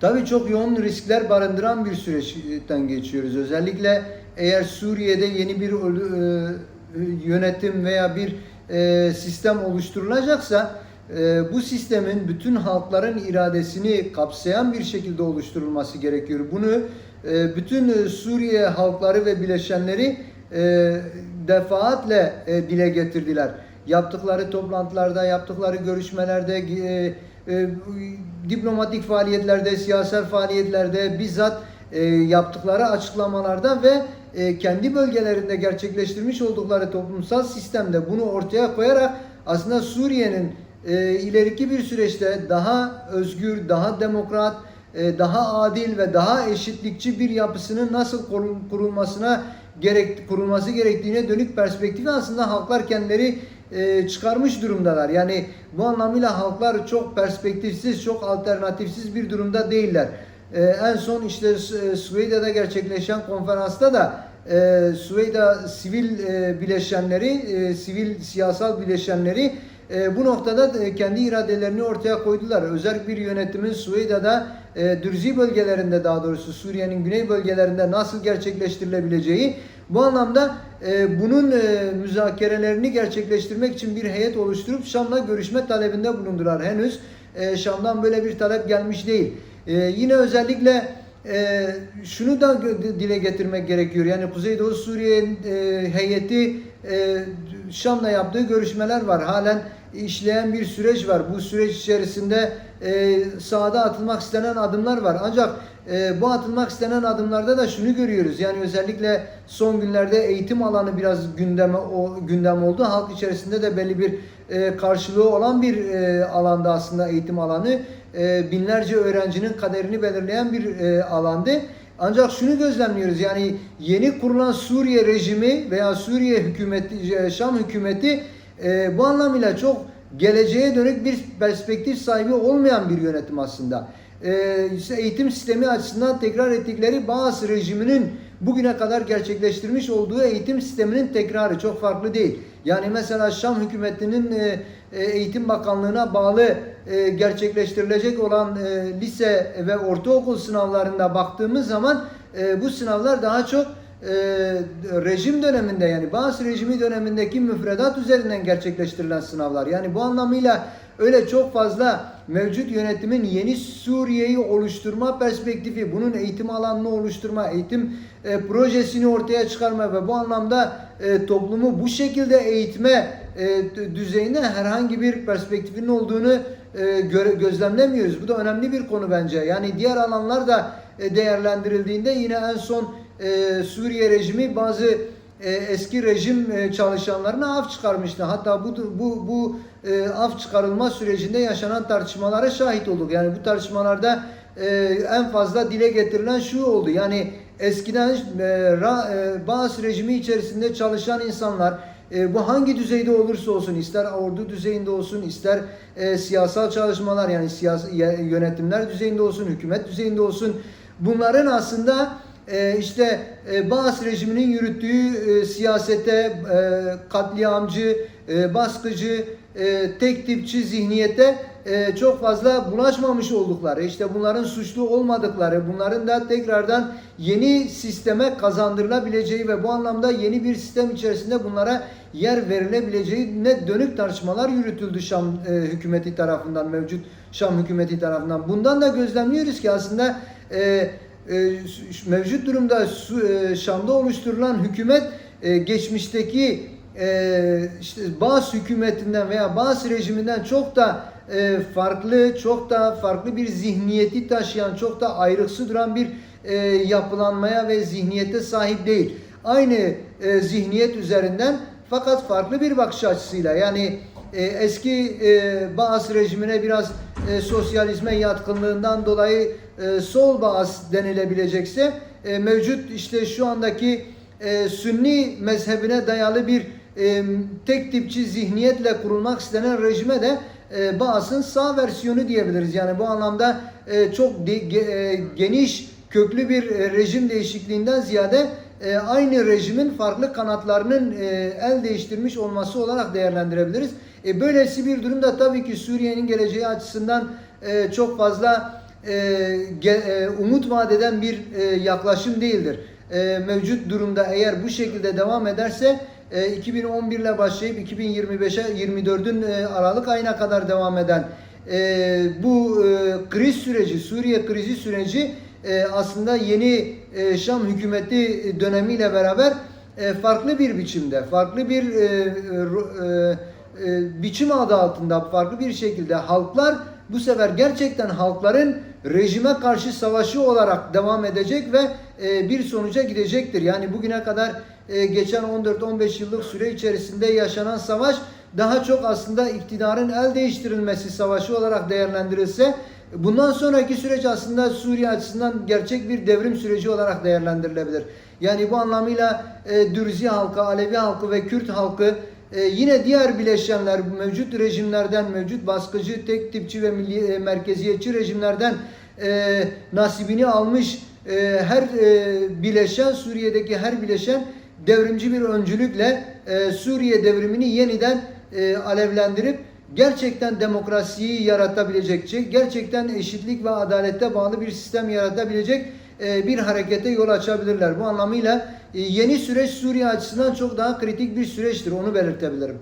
Tabii çok yoğun riskler barındıran bir süreçten geçiyoruz. Özellikle eğer Suriye'de yeni bir e, yönetim veya bir e, sistem oluşturulacaksa e, bu sistemin bütün halkların iradesini kapsayan bir şekilde oluşturulması gerekiyor. Bunu bütün Suriye halkları ve bileşenleri defaatle dile getirdiler. Yaptıkları toplantılarda, yaptıkları görüşmelerde, e, diplomatik faaliyetlerde, siyasal faaliyetlerde bizzat e, yaptıkları açıklamalarda ve e, kendi bölgelerinde gerçekleştirmiş oldukları toplumsal sistemde bunu ortaya koyarak aslında Suriye'nin e, ileriki bir süreçte daha özgür, daha demokrat, e, daha adil ve daha eşitlikçi bir yapısının nasıl kurul- kurulmasına gerek kurulması gerektiğine dönük perspektifi aslında halklar kendileri e, çıkarmış durumdalar. Yani bu anlamıyla halklar çok perspektifsiz, çok alternatifsiz bir durumda değiller. E, en son işte e, Süveyda'da gerçekleşen konferansta da e, Süveyda sivil bileşenleri, sivil siyasal bileşenleri e, bu noktada da kendi iradelerini ortaya koydular. Özel bir yönetimin Süveyda'da e, Dürzi bölgelerinde daha doğrusu Suriye'nin güney bölgelerinde nasıl gerçekleştirilebileceği bu anlamda e, bunun e, müzakerelerini gerçekleştirmek için bir heyet oluşturup Şam'la görüşme talebinde bulundular. Henüz e, Şam'dan böyle bir talep gelmiş değil. E, yine özellikle e, şunu da dile getirmek gerekiyor. Yani Kuzeydoğu Suriye e, heyeti e, Şam'la yaptığı görüşmeler var. Halen işleyen bir süreç var. Bu süreç içerisinde e, sahada atılmak istenen adımlar var. Ancak e, bu atılmak istenen adımlarda da şunu görüyoruz. Yani özellikle son günlerde eğitim alanı biraz gündeme o gündem oldu. Halk içerisinde de belli bir e, karşılığı olan bir e, alanda aslında eğitim alanı e, binlerce öğrencinin kaderini belirleyen bir e, alandı. Ancak şunu gözlemliyoruz yani yeni kurulan Suriye rejimi veya Suriye hükümeti, Şam hükümeti e, bu anlamıyla çok geleceğe dönük bir perspektif sahibi olmayan bir yönetim aslında. E, işte eğitim sistemi açısından tekrar ettikleri bazı rejiminin bugüne kadar gerçekleştirmiş olduğu eğitim sisteminin tekrarı çok farklı değil. Yani mesela Şam hükümetinin e, e, Eğitim Bakanlığı'na bağlı e, gerçekleştirilecek olan e, lise ve ortaokul sınavlarında baktığımız zaman e, bu sınavlar daha çok e, rejim döneminde yani bazı rejimi dönemindeki müfredat üzerinden gerçekleştirilen sınavlar. Yani bu anlamıyla öyle çok fazla mevcut yönetimin yeni Suriye'yi oluşturma perspektifi, bunun eğitim alanını oluşturma, eğitim e, projesini ortaya çıkarma ve bu anlamda e, toplumu bu şekilde eğitme e, d- düzeyinde herhangi bir perspektifinin olduğunu e, göre, gözlemlemiyoruz. Bu da önemli bir konu bence. Yani diğer alanlar da e, değerlendirildiğinde yine en son e, Suriye rejimi bazı e, eski rejim e, çalışanlarına af çıkarmıştı. Hatta bu bu bu e, af çıkarılma sürecinde yaşanan tartışmalara şahit olduk. Yani bu tartışmalarda e, en fazla dile getirilen şu oldu. Yani eskiden e, ra, e, Baas rejimi içerisinde çalışan insanlar e, bu hangi düzeyde olursa olsun ister ordu düzeyinde olsun ister e, siyasal çalışmalar yani siyasi yönetimler düzeyinde olsun hükümet düzeyinde olsun bunların aslında işte e, Baas rejiminin yürüttüğü e, siyasete e, katliamcı, e, baskıcı, e, tek tipçi zihniyete e, çok fazla bulaşmamış oldukları, işte bunların suçlu olmadıkları, bunların da tekrardan yeni sisteme kazandırılabileceği ve bu anlamda yeni bir sistem içerisinde bunlara yer verilebileceğine dönük tartışmalar yürütüldü Şam e, hükümeti tarafından, mevcut Şam hükümeti tarafından. Bundan da gözlemliyoruz ki aslında e, e, mevcut durumda e, Şam'da oluşturulan hükümet e, geçmişteki e, işte bazı hükümetinden veya bazı rejiminden çok da e, farklı, çok da farklı bir zihniyeti taşıyan, çok da ayrıksı duran bir e, yapılanmaya ve zihniyete sahip değil. Aynı e, zihniyet üzerinden fakat farklı bir bakış açısıyla yani e, eski e, Baas rejimine biraz e, sosyalizme yatkınlığından dolayı e, sol Baas denilebilecekse e, mevcut işte şu andaki e, Sünni mezhebine dayalı bir e, tek tipçi zihniyetle kurulmak istenen rejime de e, Baas'ın sağ versiyonu diyebiliriz. Yani bu anlamda e, çok de- e, geniş köklü bir e, rejim değişikliğinden ziyade e, aynı rejimin farklı kanatlarının e, el değiştirmiş olması olarak değerlendirebiliriz. E, böylesi bir durumda tabii ki Suriye'nin geleceği açısından e, çok fazla e, ge- e, umut vaat eden bir e, yaklaşım değildir. E, mevcut durumda eğer bu şekilde devam ederse e, 2011 ile başlayıp 2025'e 24'ün e, Aralık ayına kadar devam eden e, bu e, kriz süreci, Suriye krizi süreci e, aslında yeni e, Şam hükümeti dönemiyle beraber e, farklı bir biçimde, farklı bir e, e, e, biçim adı altında farklı bir şekilde halklar bu sefer gerçekten halkların rejime karşı savaşı olarak devam edecek ve e, bir sonuca gidecektir. Yani bugüne kadar e, geçen 14-15 yıllık süre içerisinde yaşanan savaş daha çok aslında iktidarın el değiştirilmesi savaşı olarak değerlendirilse bundan sonraki süreç aslında Suriye açısından gerçek bir devrim süreci olarak değerlendirilebilir. Yani bu anlamıyla e, Dürzi halkı, Alevi halkı ve Kürt halkı e, yine diğer bileşenler mevcut rejimlerden, mevcut baskıcı, tek tipçi ve milli, e, merkeziyetçi rejimlerden e, nasibini almış e, her e, bileşen, Suriye'deki her bileşen devrimci bir öncülükle e, Suriye devrimini yeniden e, alevlendirip gerçekten demokrasiyi yaratabilecek, gerçekten eşitlik ve adalette bağlı bir sistem yaratabilecek e, bir harekete yol açabilirler. Bu anlamıyla e, yeni süreç Suriye açısından çok daha kritik bir süreçtir. Onu belirtebilirim.